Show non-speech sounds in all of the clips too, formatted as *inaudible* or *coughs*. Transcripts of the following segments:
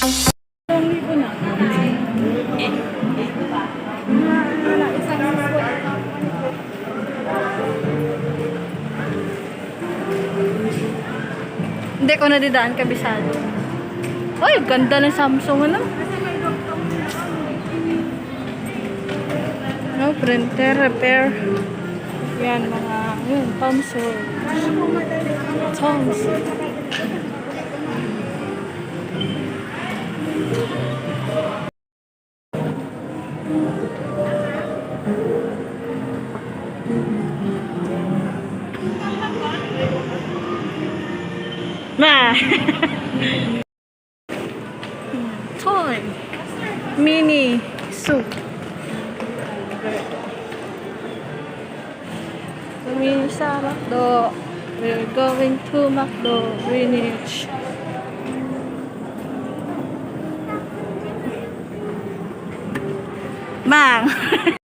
Hindi ko nadidaan kabisado. Uy, ganda ng Samsung ano. No, printer, repair. Yan, mga, yun, Tomson. Tomson. We're going to McDo. Greenwich. Mang! *laughs*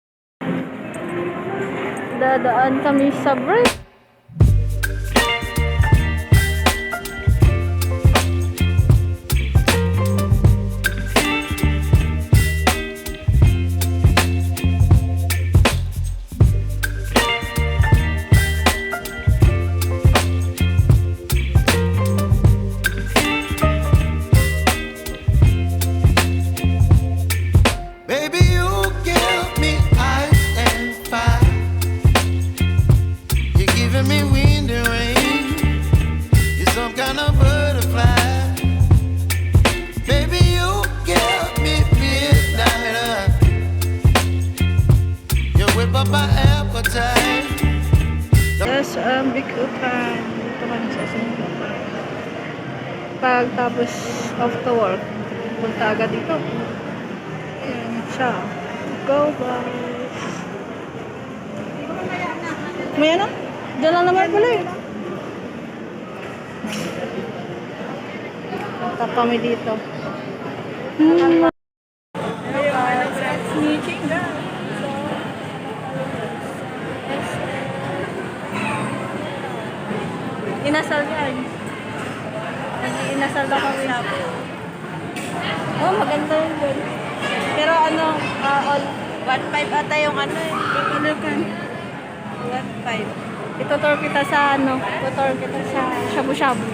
Dadaan kami sa break. Um, Bikutan. Dito kami sa Singapore. Pag tapos of the work, punta agad dito. Ayan siya. Go, guys. May ano? Diyan lang naman pala eh. Punta kami dito. Hmm. Nag-inasal daw kami. Oh, maganda yun dun. Pero ano, ah, all 1.5 ata yung ano eh. ano kan? 1.5. Itutur kita sa ano, itutur kita sa shabu-shabu.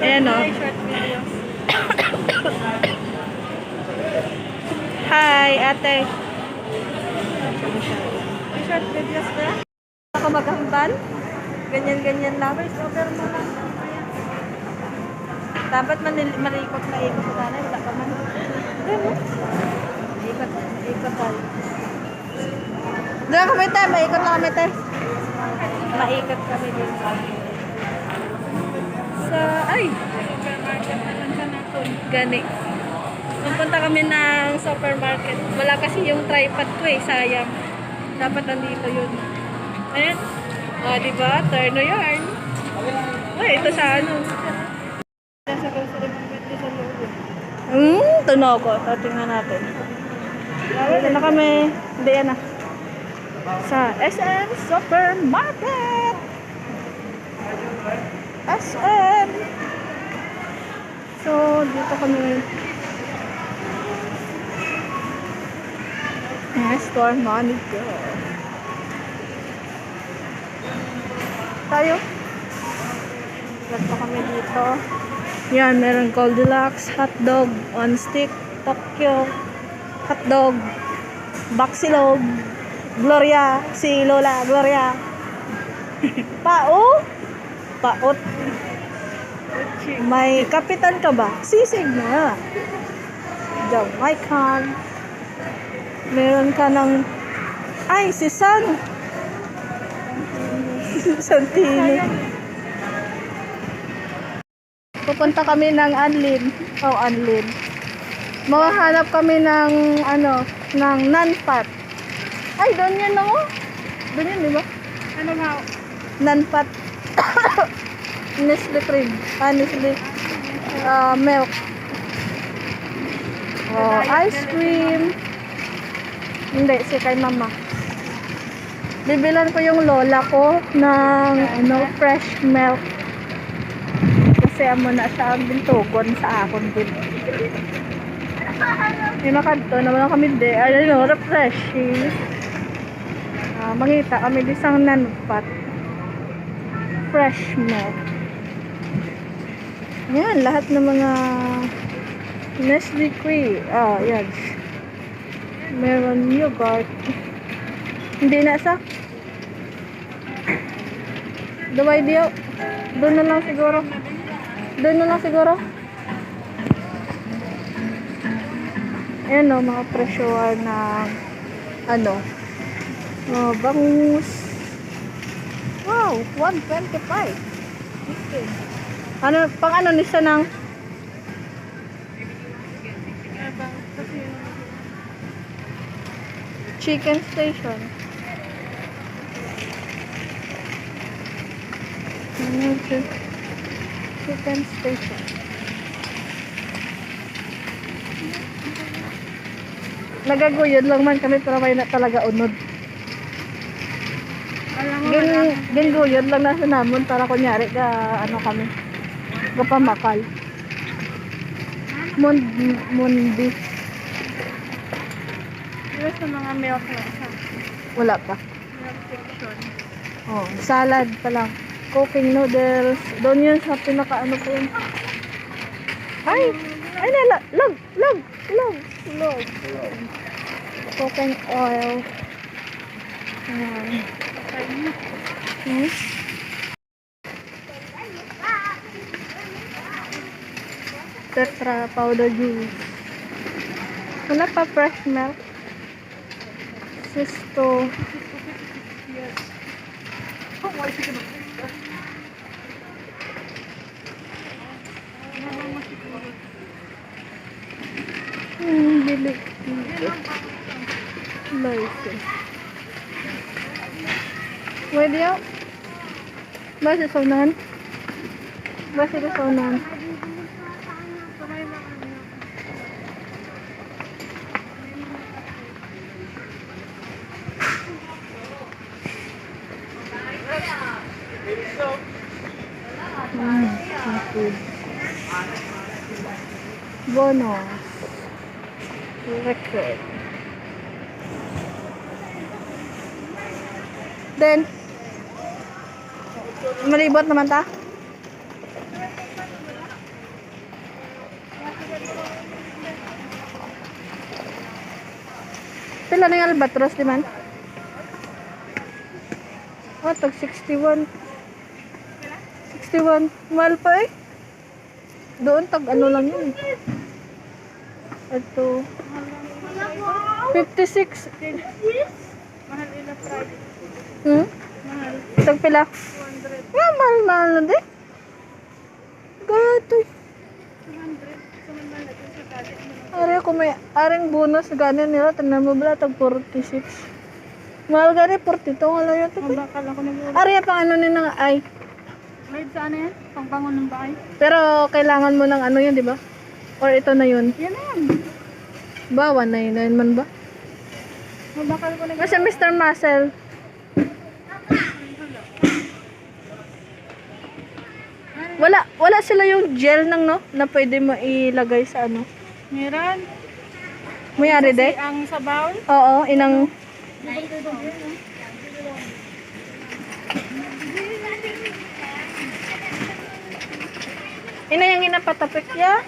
Ayan o. Videos. *coughs* Hi, ate. May short videos na? Ako maghambal? Ganyan-ganyan. May stopper mo lang. Dapat manil- malikot na ikot sa sana. Wala pa man. Ikot, ikot tayo. Doon kami tayo, maikot lang kami tayo. Maikot kami din. Sa, ay! Na ka na. Gani. Pupunta kami ng supermarket. Wala kasi yung tripod ko eh, sayang. Dapat nandito yun. Ayan. O, oh, diba? Turno yarn. Uy, ito sa ano. Sa loob. Hmm, tunaw ko. So, tingnan natin. Dito na kami. Hindi, yan na. Sa SM Supermarket. SM. So, dito kami. Ah, store manager. Tayo. Dito kami dito. Yan, meron Goldilocks, hotdog, on stick, Tokyo, hotdog, Baxilog, Gloria, si Lola, Gloria. *laughs* Pao? Paot. May kapitan ka ba? Sisig na. Jamaican. Meron ka ng... Ay, si San. Santino. Pupunta kami ng Anlin. Oh, Anlin. Mahahanap kami ng ano, ng nanpat. Ay, doon yan ako. Doon yan, di ba? Ano nga? Nanpat. *coughs* Nestle cream. Ah, Nestle ah, milk. Oh, ice cream. Hindi, si kay mama. Bibilan ko yung lola ko ng ano, fresh milk. Kasi amo na siya ang bintugon sa akon din. Yung nakanto naman kami. Ay, ano, refreshing. Ah, mangita kami di sang nanpat. fresh milk. Yan, lahat ng mga Nestle Queen. Ah, yan. Meron yogurt. Hindi na sa. Duway diyo. Doon na lang siguro. Doon na lang siguro. Ayan o, mga presyoan na ano. Oh, bangus. Wow, 125. Okay. Ano, pang ano nisa ng Kasi chicken station. Ano ito? Chicken station. Nagaguyod lang man kami pero may na talaga unod. Gin, ginguyod lang nasa namon para kunyari ga ano kami. Gapamakal. Mund, mundi. Dito sa mga milk na Wala pa. milk section. Oh, salad pa lang. Cooking noodles. Doon yun sa pinaka ano po yun. Ay! Ay nala! Log! Log! Log! Log! Cooking oil. Ayan. Hmm? Tetra powder juice. Wala pa fresh milk. Sisto. Hmm, bili. Nice. Pwede yaw? Basta sa unahan? Basta sa unahan? Hmm, Record. Then, malibot naman ta? Pila na yung albatros, di man? Oh, tag 61. 61. Mahal pa eh. Doon, tag ano lang yun. Ito. 56. Mahal ila price. Hmm? Mahal. Tag pila? 200. Nga, mahal, mahal na di. Gato. 200. Sumundan natin sa kalit mo. Ari ako may, aring bonus ganin nila. Tanan mo bala, tag 46. Mahal gani, 42. Wala yun. Ang bakal ako nag Ari, pang ano ni nga ay. Made sa ano yan? Pangbangon ng bahay. Pero kailangan mo ng ano yun, di ba? Or ito na yun. Yan na yan. Ba, 199 man ba? Ang bakal ko nag Kasi Mr. Muscle. Wala, wala sila yung gel nang no na pwede mo ilagay sa ano. Meron. Mayari de? Ang sabaw. Oo, inang Ina yung inapatapik ya.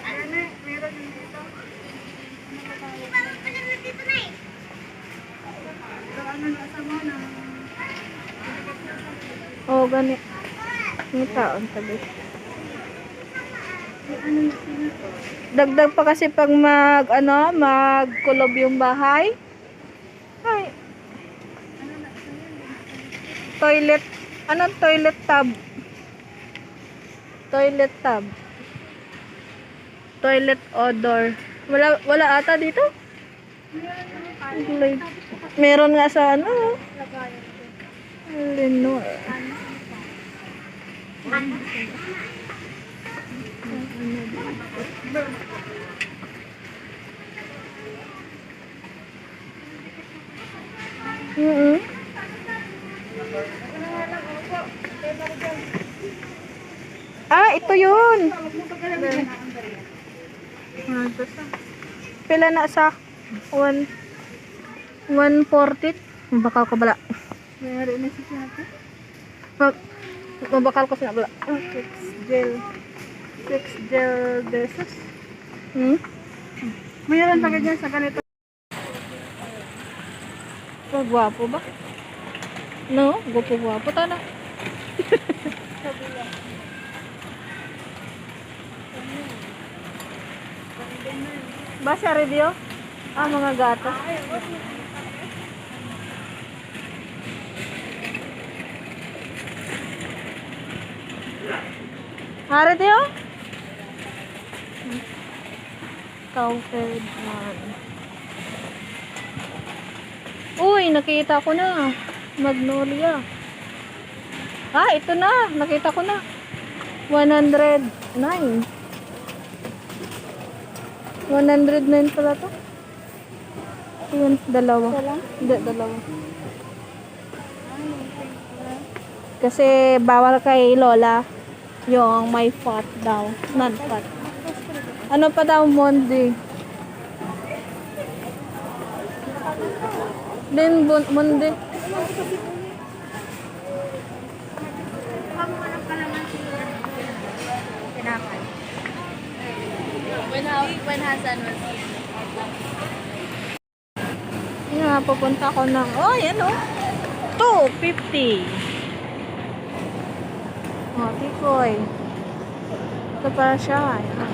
Oh, gani. Ang taon tabi. Dagdag pa kasi pag mag ano, magkulob yung bahay. Ay. Toilet. Anong toilet tub? Toilet tub. Toilet odor. Wala wala ata dito? Like, meron nga sa ano. Lenore. Mm Ah, ito yun. Pila na sa 1 140. Baka ko bala. Meron na siya. Pag Mabakal ko. Ah, fix gel. Fix gel. Hmm? Mayroon pa ganyan sa ganito. Gwapo ba? No, gwapo gwapo tana. *laughs* review? Ah, mga gatas. Ah, review? Counted one. Uy, nakita ko na. Magnolia. Ah, ito na. Nakita ko na. 109. 109 pala to. Yun, dalawa. Hindi, dalawa. Kasi bawal kay Lola yung may fat daw. Non-fat. Ano pa daw, Monday? Din, bon, Monday. When, Ha- when Hassan was here. Pupunta ko ng, oh, yan oh. 250. Oh, tikoy. Ito pa siya. Ayan.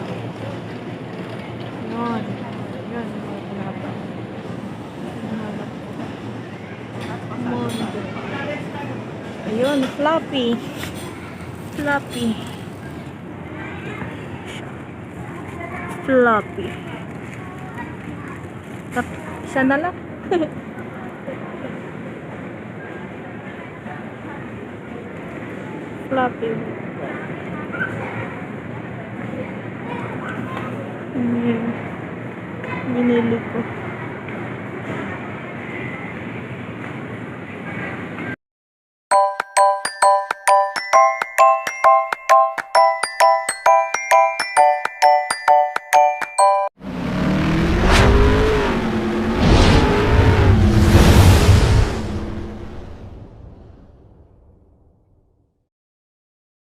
Mahaba. Mondo. Ayun, floppy. Floppy. Floppy. Isa na lang. Floppy. Binili ko.